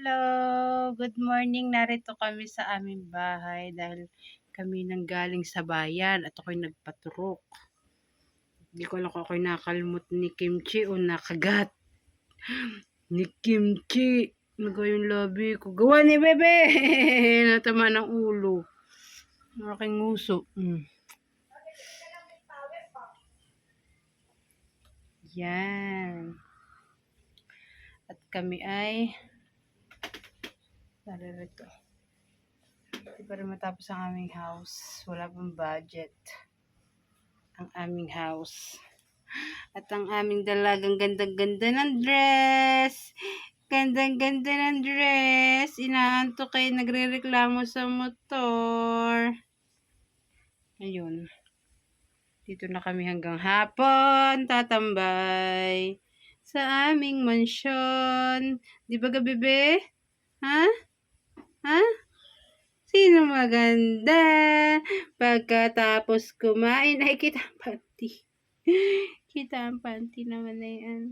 Hello, good morning. Narito kami sa aming bahay dahil kami nang galing sa bayan at ako'y nagpaturok. Hindi ko alam kung ako'y nakalmot ni Kimchi o nakagat. Ni Kimchi. Nagawa yung labi ko. Gawa ni Bebe! Natama ng ulo. Ang aking nguso. Mm. Yan. At kami ay narito. Hindi pa rin matapos ang aming house. Wala pang budget. Ang aming house. At ang aming dalagang gandang-ganda ng dress. Gandang-ganda ng dress. Inaanto kayo nagre-reklamo sa motor. Ayun. Dito na kami hanggang hapon. Tatambay. Sa aming mansyon. Di ba ga, bebe? Ha? Ha? Sino maganda? Pagkatapos kumain, ay kita ang panty. kita ang panty naman na yan.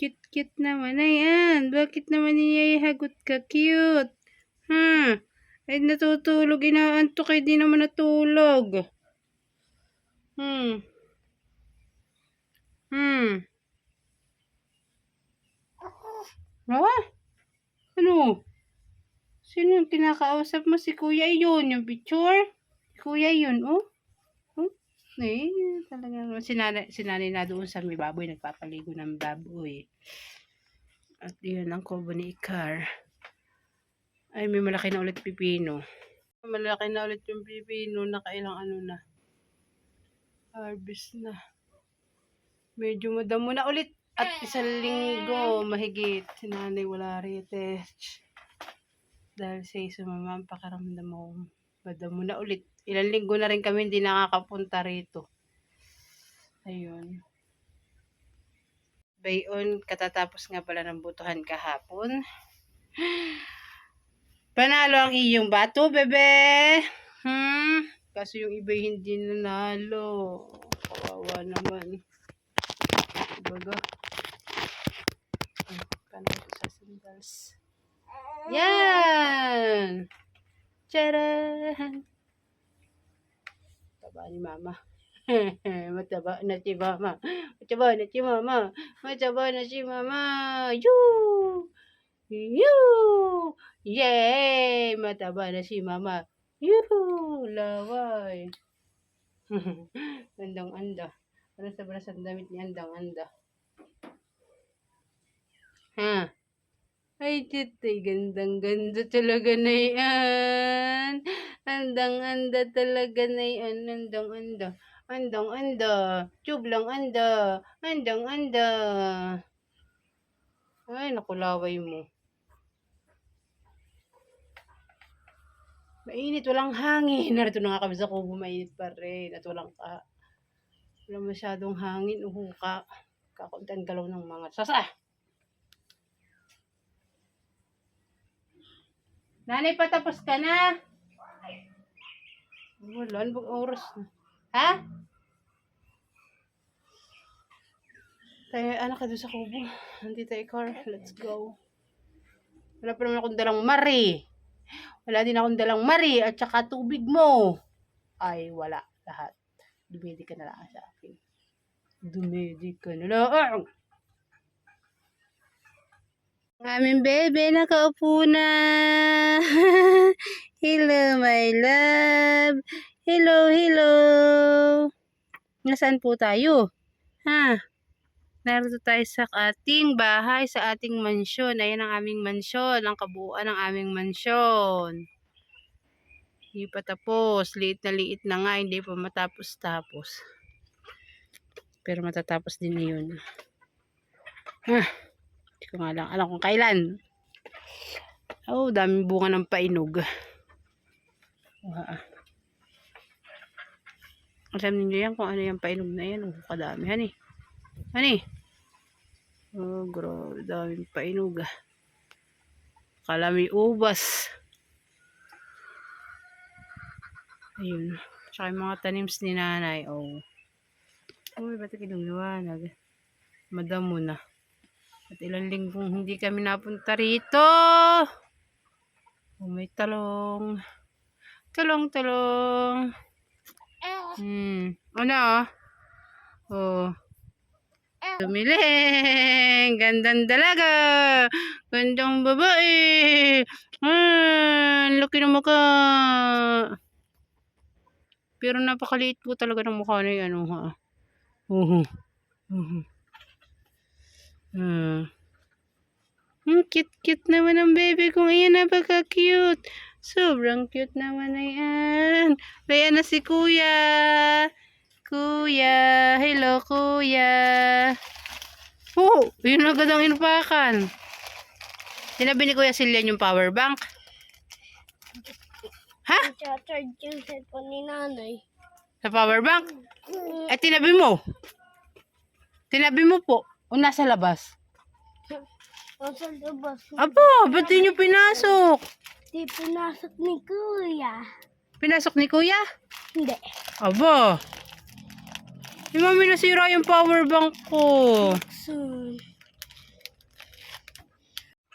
Cute-cute naman na yan. Bakit naman niya hagot ka? Cute. Ha? Ay natutulog. Inaantok. Ay di naman natulog. Hmm. Hmm. Ah? Ano? Sino yung kinakausap mo? Si kuya yun, yung picture. Kuya yun, oh. Oh, eh, talagang sinanay, sinanay na doon sa may baboy, nagpapaligo ng baboy. At yun ang kubo ni Ikar. Ay, may malaki na ulit pipino. Malaki na ulit yung pipino, nakailang ano na. Harvest na. Medyo madamo na ulit. At isang linggo, mahigit. Sinanay wala rite. Dahil sa sumama ang pakaramdam mo. Madamo na ulit. Ilang linggo na rin kami hindi nakakapunta rito. Ayun. Bayon, katatapos nga pala ng butuhan kahapon. Panalo ang iyong bato, bebe. Hmm? Kaso yung iba hindi nanalo. Kawawa naman. Baga. Ah, Paano ito sa sandals? Yan! Charan! Taba ni mama. Mataba na si mama. Mataba na si mama. Mataba na si mama. Yoo! Yoo! Yay! Mataba na si mama. Yoo! Laway. Andang anda. Ano sa balas ang damit ni Andang anda? Ha? Ay, titay, gandang-ganda talaga na yan. Andang-anda talaga na yan. Andang-anda. Andang-anda. Tube lang anda. Andang-anda. Ay, nakulaway mo. Mainit, walang hangin. Narito na nga kami sa kubo, mainit pa rin. At walang ka. Walang masyadong hangin. Uhuka. Kakuntan galaw ng mga sasa. Nanay, patapos ka na? Wala, ano bang oras na? Ha? Tayo, anak ka doon sa kubo. Nandito tayo, car. Let's go. Wala pa naman akong dalang mari. Wala din akong dalang mari at saka tubig mo. Ay, wala. Lahat. Dumedi ka na lang sa akin. Dumedi ka na lang. Ang aming bebe, nakaupo na. hello, my love. Hello, hello. Nasaan po tayo? Ha? Narito tayo sa ating bahay, sa ating mansyon. Ayan ang aming mansyon, ang kabuuan ng aming mansyon. Hindi pa tapos. Liit na liit na nga, hindi pa matapos-tapos. Pero matatapos din na yun. Ha? Ko nga lang alam kung kailan. Oh, daming bunga ng painog. Ah. Alam niyo yan kung ano yung painog na yan. Oh, kadami. Hani. Hani. Oh, grabe. Daming painog. ah. Kala may ubas. Ayun. Tsaka yung mga tanims ni nanay. Oh. Uy, ba't kinuluwanag? Madamo na. At ilang linggong hindi kami napunta rito. Oh, may talong. Talong, talong. Hmm. Ano? Oh. Tumiling. Gandang dalaga. Gandang babae. Ah, laki ng mukha. Pero napakaliit po talaga ng mukha na yan. Ano, ha? Uh uh Hmm. Hmm, cute-cute naman ang baby kong iyan. Napaka-cute. Sobrang cute naman na yan. Ayan na si kuya. Kuya. Hello, kuya. Oh, yun agad ang inupakan. Sinabi ni Kuya Silian yung power bank. Ha? Charge yung cellphone ni nanay. Sa power bank? Eh, tinabi mo. Tinabi mo po. O nasa labas? Nasa labas. Aba, ba't di nyo pinasok? Di pinasok ni kuya. Pinasok ni Kuya? Hindi. Aba. Di mami nasira yung power bank ko. Soon.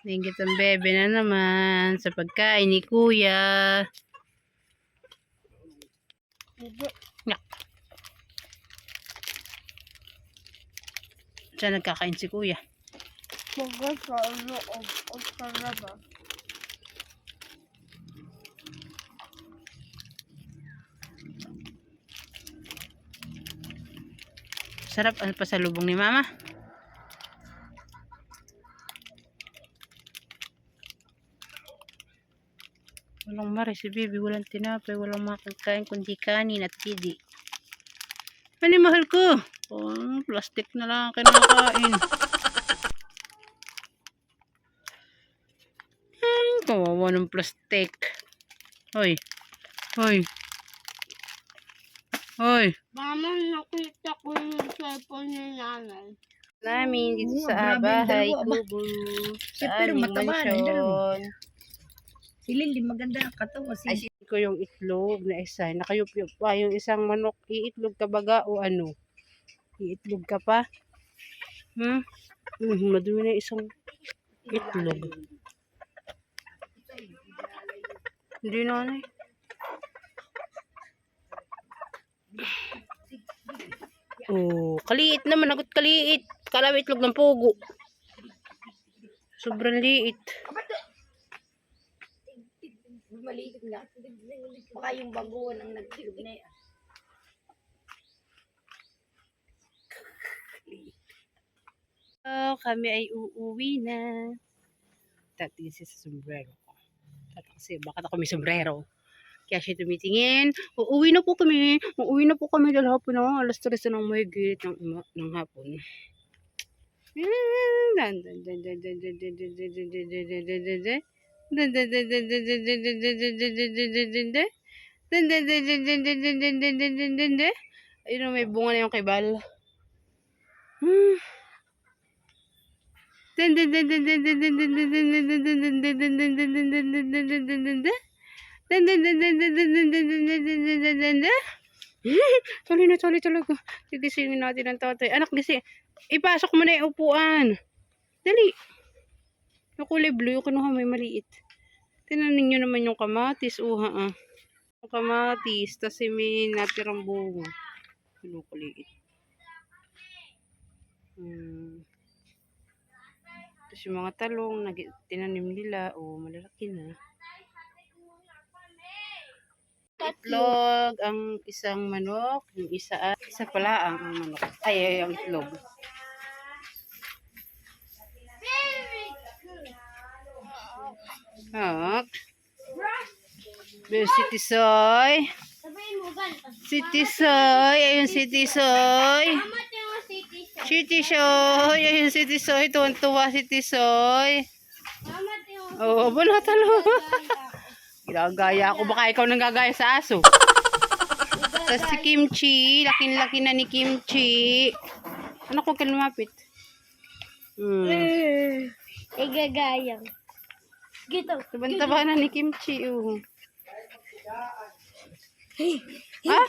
Ingit ang bebe na naman sa pagkain ni Kuya. Hindi. Saan nagkakain si Kuya? Mga sa loob o sa labas. Sarap ano pa sa lubong ni Mama? Walang mare si Bibi, walang tinapay, walang makakain kundi kanin at kidi. Ano mahal ko? Oh, plastic na lang ang kinakain. Hmm, kawawa ng plastic. Hoy. Hoy. Hoy. Mama, nakita ko yung cellphone ni nanay. namin dito sa bahay kubo Eh, sa pero aming mansyon. Si Lily, maganda ang katawan. Si Ay, sin- ko yung itlog na isa. Nakayup-yup pa yung isang manok. Iitlog ka baga o ano? Iitlog ka pa? Hmm? Hmm, madumi na isang itlog. Hindi na ano eh. Oh, kaliit naman. Agot kaliit. Kala mo itlog ng pugo. Sobrang liit. Maliit nga. Baka yung baguhan ang nagsilog na yan. So, kami ay uuwi na. Tatingin siya sa sombrero ko. Kasi baka ako may sombrero. Kaya siya tumitingin. Uuwi na po kami. Uuwi na po kami dahil hapon na. Alas 3 na ng mahigit ng, ng hapon. Dan, dan, dan, dan, dan, dan, dan, dan, dan, dan, dan, dan, dan, dan, dan. Ayun o, may bunga na yung kibal. Tuloy na, tuloy, tuloy. Gigisingin natin ang tatay. Anak, gising. Ipasok mo na yung upuan. Dali. Dali. Yung kulay blue, yung kinuha yung maliit. Tinanin nyo naman yung kamatis. Uha ah. Yung kamatis. Tapos may natirang bunga. Kinukuliit. Hmm. Tapos yung mga talong, tinanim nila, o malalaki na. Itlog, ang isang manok, yung isa, isa pala ang manok. Ay, ay, ang itlog. Hak. City Soy. Mo. City Soy. Ayun, City Soy. City Soy. Ayun, City Soy. Tuwan-tuwa, City Soy. Oo, oh, ba natalo? Ginagaya ako. Baka ikaw nang gagaya sa aso. Tapos si Kimchi. Laking-laki na ni Kimchi. Anak, huwag ka lumapit. Hmm. Igagayang. Gito. Tabang-taba na ni Kimchi. Uh. Ha?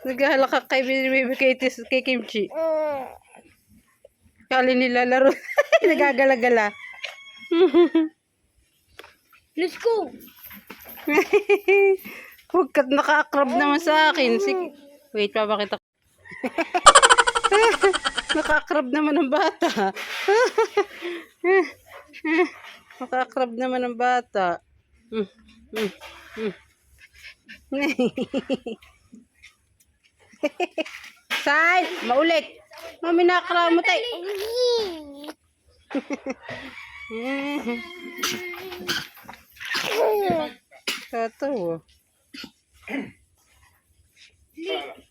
Naghahalak ka kay baby kay, kay Kimchi. Kali nila laro. Nagagala-gala. Let's go! Huwag ka naka-akrab naman sa akin. Sige. Wait, papakita ko. naka-akrab naman ang bata. naka-akrab naman ang bata. Mm, mm, mm. Saan? Maulit. Mami, nakakala mo tayo. Tatawa.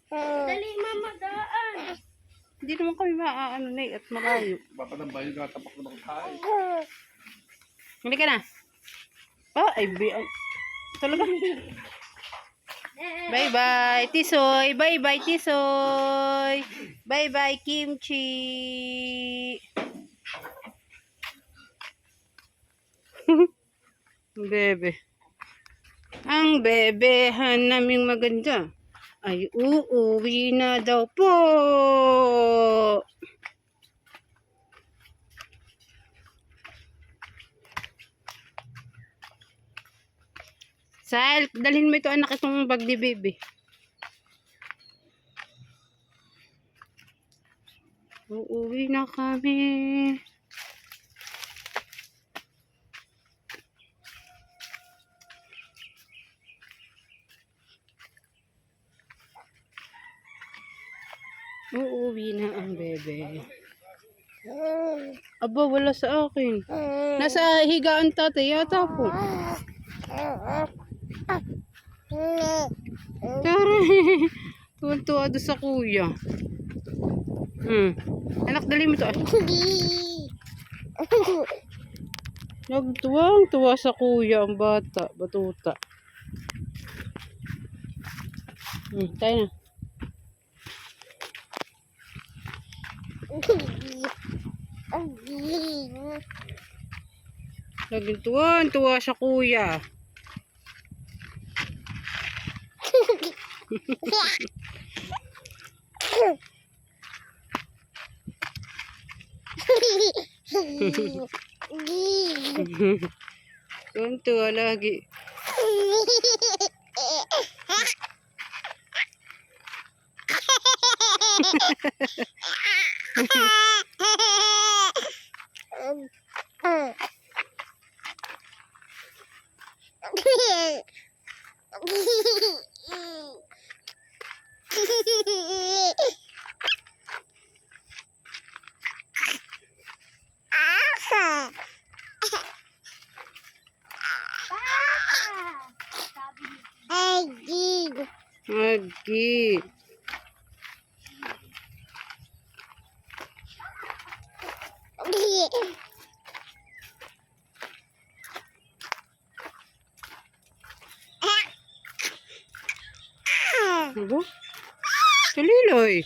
Dali, mama, daan. Hindi naman kami maaano na eh, at malayo. Papadambayan ka tapak na tayo. Hindi ka na. Oh, ay, bi- ay. Talaga. Bye-bye, Tisoy. Bye-bye, Tisoy. Bye-bye, Kimchi. bebe. Ang bebehan naming maganda ay uuwi na daw po. Sal, dalhin mo ito anak itong bag ni baby. Uuwi na kami. Uuwi na ang bebe. Aba, wala sa akin. Nasa higaan tatay yata po. Tara. Tuwan-tuwa doon sa kuya. Hmm. Anak, dali mo to. Nagtuwang-tuwa sa kuya ang bata. Batuta. Hmm, tayo na. Laging tuwan-tuwa sa kuya. Tuwan-tuwa lagi. Agig. Diba? Tuliloy.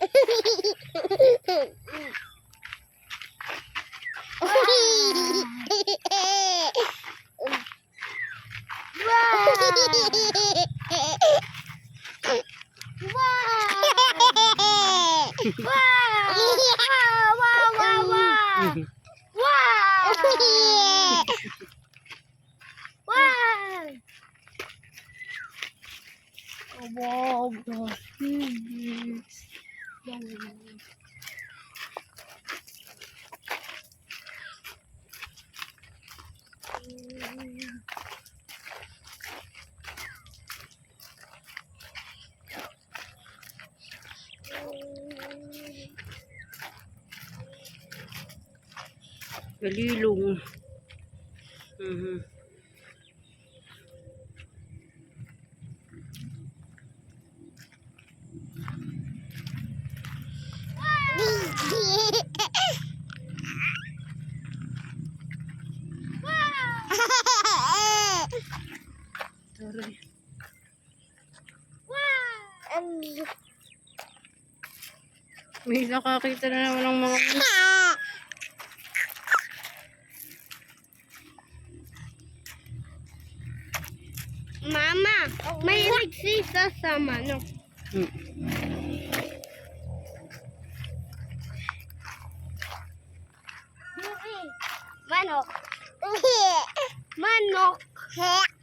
Hehehehe Galilong. Mhm. Taray. May nakakita na naman ng mga... Mama, may nagsisa sa manok. Hmm. Manok. Manok.